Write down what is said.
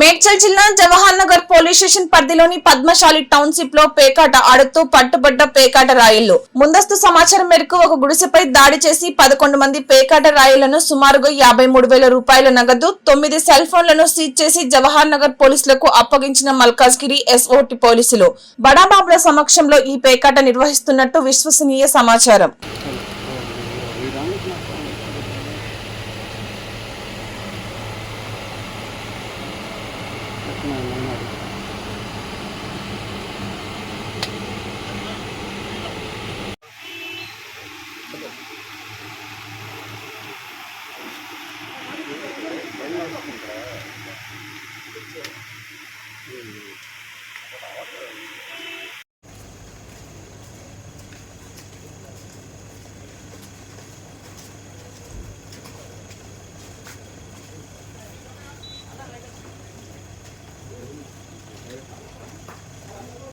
మేడ్చల్ జిల్లా Jawahar Nagar police station పరిధిలోని పద్మశాలి టౌన్షిప్లో పేకాట ఆడుతూ పట్టుబడ్డ పేకాట రాయిళ్ళు. ముందస్తు సమాచారం మేరకు ఒక గుడిసెపై దాడి చేసి పదకొండు మంది పేకాట రాయిలను సుమారుగా యాభై మూడు వేల రూపాయల నగదు తొమ్మిది సెల్ ఫోన్లను సీజ్ చేసి జవహర్ నగర్ పోలీసులకు అప్పగించిన మల్కాజ్గిరి ఎస్ఓటి పోలీసులు. బడాబాబుల సమక్షంలో ఈ పేకాట నిర్వహిస్తున్నట్టు విశ్వసనీయ సమాచారం. பிரச்சனை என்னென்னு இருக்குது